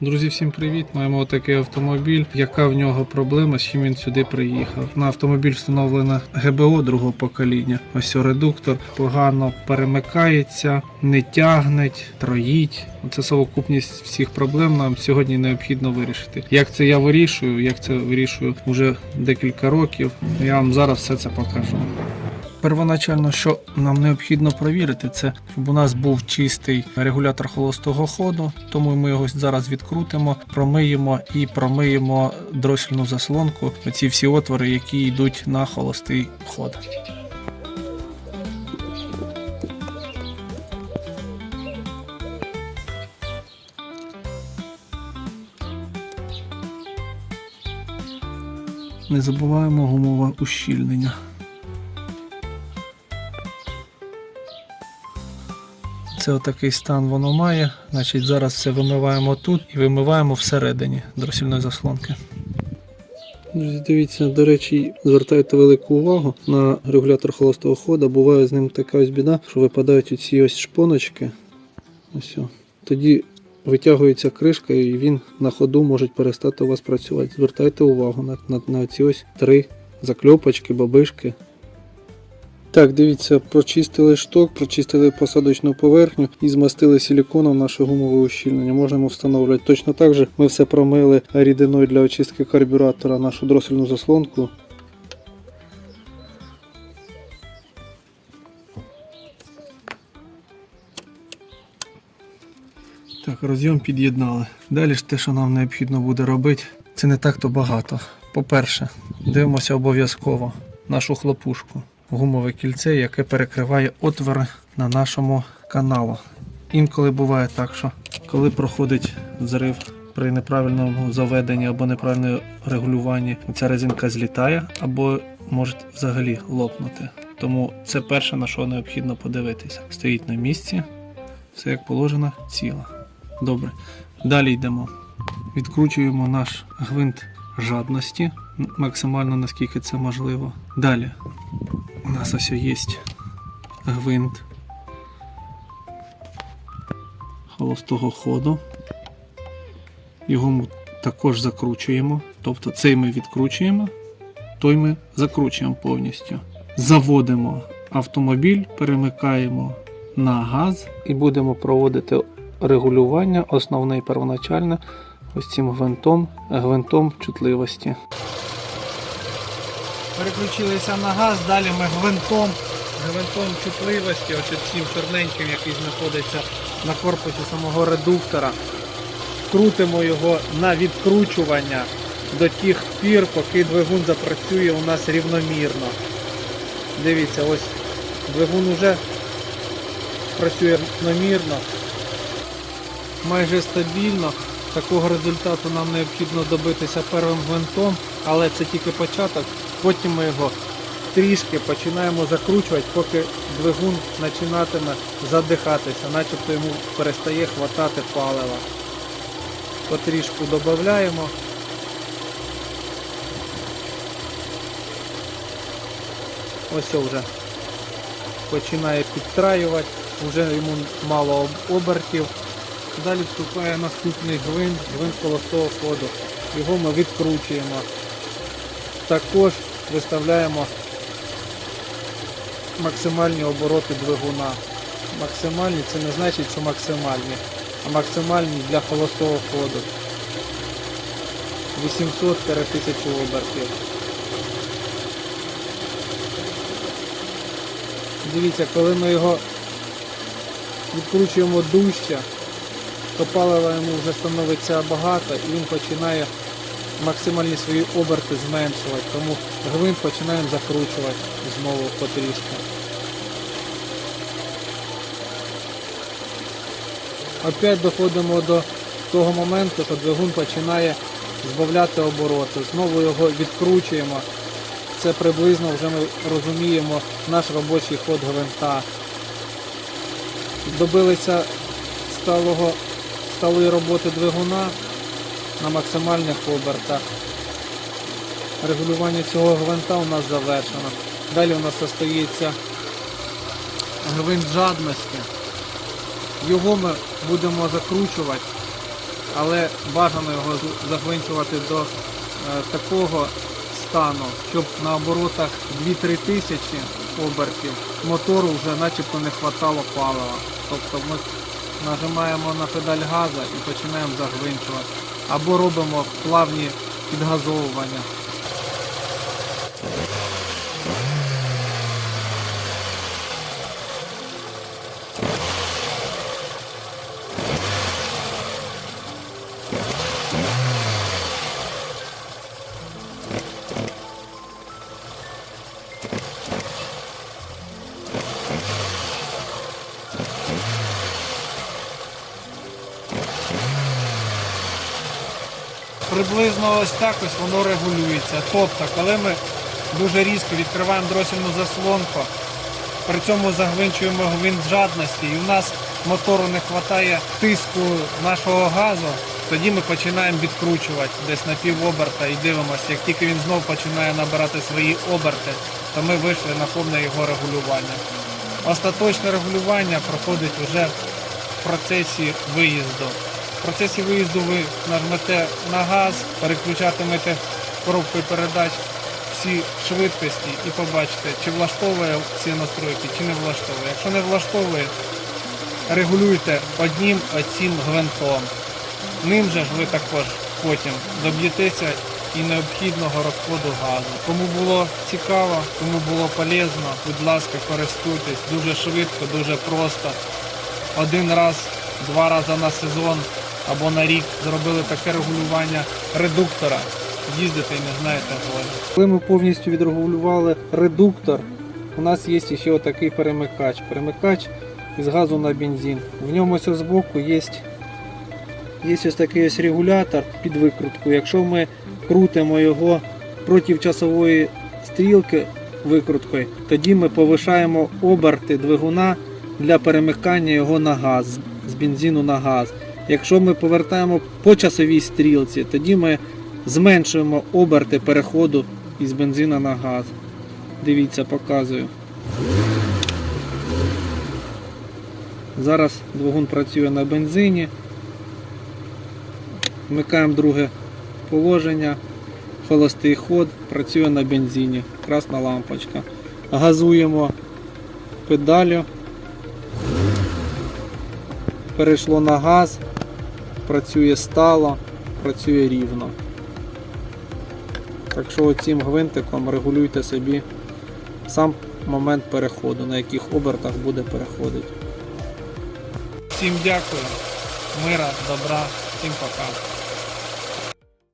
Друзі, всім привіт! Маємо такий автомобіль. Яка в нього проблема, з чим він сюди приїхав? На автомобіль встановлено ГБО другого покоління. Ось редуктор погано перемикається, не тягнеть, троїть. Це совокупність всіх проблем нам сьогодні необхідно вирішити. Як це я вирішую, як це вирішую вже декілька років. Я вам зараз все це покажу. Первоначально, що нам необхідно провірити, це щоб у нас був чистий регулятор холостого ходу, тому ми його зараз відкрутимо, промиємо і промиємо дросільну заслонку. Оці всі отвори, які йдуть на холостий ход. Не забуваємо гумове ущільнення. Це отакий стан воно має. Значить, зараз все вимиваємо тут і вимиваємо всередині дросільної заслонки. Дивіться, до речі, звертайте велику увагу на регулятор холостого ходу. Буває з ним така ось біда, що випадають оці ось шпоночки. Ось. Тоді витягується кришка і він на ходу може перестати у вас працювати. Звертайте увагу на, на, на ці ось три закльопочки, бабишки. Так, дивіться, прочистили шток, прочистили посадочну поверхню і змастили силіконом наше гумове ущільнення. Можемо встановлювати. Точно так же ми все промили рідиною для очистки карбюратора нашу дросельну заслонку. Так, розйом під'єднали. Далі ж те, що нам необхідно буде робити, це не так-то багато. По-перше, дивимося обов'язково нашу хлопушку, гумове кільце, яке перекриває отвори на нашому каналу. Інколи буває так, що коли проходить зрив при неправильному заведенні або неправильному регулюванні, ця резинка злітає або може взагалі лопнути. Тому це перше, на що необхідно подивитися. Стоїть на місці, все як положено, ціло. Добре. Далі йдемо. Відкручуємо наш гвинт жадності максимально наскільки це можливо. Далі у нас ось є гвинт холостого ходу. Його ми також закручуємо. Тобто цей ми відкручуємо, той ми закручуємо повністю. Заводимо автомобіль, перемикаємо на газ і будемо проводити регулювання основне і первоначальне ось цим гвинтом, гвинтом чутливості. Переключилися на газ, далі ми гвинтом, гвинтом чутливості, ось цим чорненьким, який знаходиться на корпусі самого редуктора. Крутимо його на відкручування до тих пір, поки двигун запрацює у нас рівномірно. Дивіться, ось двигун уже працює рівномірно, майже стабільно. Такого результату нам необхідно добитися первим гвинтом, але це тільки початок. Потім ми його трішки починаємо закручувати, поки двигун починатиме задихатися, начебто йому перестає хватати палива. Потрішку додаємо. Ось вже починає підтраювати, вже йому мало обертів. Далі вступає наступний гвинт, гвинт холостого ходу. Його ми відкручуємо. Також виставляємо максимальні обороти двигуна. Максимальні це не значить, що максимальні, а максимальні для холостого ходу. 800-1000 обертів. Дивіться, коли ми його відкручуємо дужче, то палива йому вже становиться багато і він починає максимальні свої оберти зменшувати. Тому гвинт починаємо закручувати знову потрішки. Опять доходимо до того моменту, що двигун починає збавляти обороти. Знову його відкручуємо. Це приблизно вже ми розуміємо наш робочий ход гвинта. Добилися сталої роботи двигуна на максимальних обертах. Регулювання цього гвинта у нас завершено. Далі у нас остається гвинт жадності. Його ми будемо закручувати але бажано його загвинчувати до е, такого стану, щоб на оборотах 2-3 тисячі обертів мотору вже начебто не хватало палива. Тобто ми нажимаємо на педаль газа і починаємо загвинчувати. Або робимо плавні підгазовування. Приблизно ось так ось воно регулюється. Тобто, коли ми дуже різко відкриваємо дросільну заслонку, при цьому загвинчуємо гвинт жадності, і у нас мотору не вистачає тиску нашого газу, тоді ми починаємо відкручувати десь на півоберта і дивимося, як тільки він знов починає набирати свої оберти, то ми вийшли на повне його регулювання. Остаточне регулювання проходить вже в процесі виїзду. В процесі виїзду ви нажмете на газ, переключатимете коробкою передач всі швидкості і побачите, чи влаштовує ці настройки, чи не влаштовує. Якщо не влаштовує, регулюйте одним оцим гвинтом. Ним же ж ви також потім доб'єтеся і необхідного розходу газу. Кому було цікаво, кому було полезно, будь ласка, користуйтесь дуже швидко, дуже просто. Один раз, два рази на сезон або на рік зробили таке регулювання редуктора. Їздите і не знаєте годі. Коли ми повністю відрегулювали редуктор, у нас є ще отакий перемикач. Перемикач з газу на бензин. В ньому ось збоку є, є ось такий ось регулятор під викрутку. Якщо ми крутимо його проти часової стрілки викруткою, тоді ми повишаємо оберти двигуна для перемикання його на газ, з бензину на газ. Якщо ми повертаємо по часовій стрілці, тоді ми зменшуємо оберти переходу із бензина на газ. Дивіться, показую. Зараз двигун працює на бензині. Вмикаємо друге положення. Холостий ход працює на бензині. Красна лампочка. Газуємо педалю. Перейшло на газ, працює стало, працює рівно. Так що цим гвинтиком регулюйте собі сам момент переходу, на яких обертах буде переходити. Всім дякую, мира, добра, всім пока.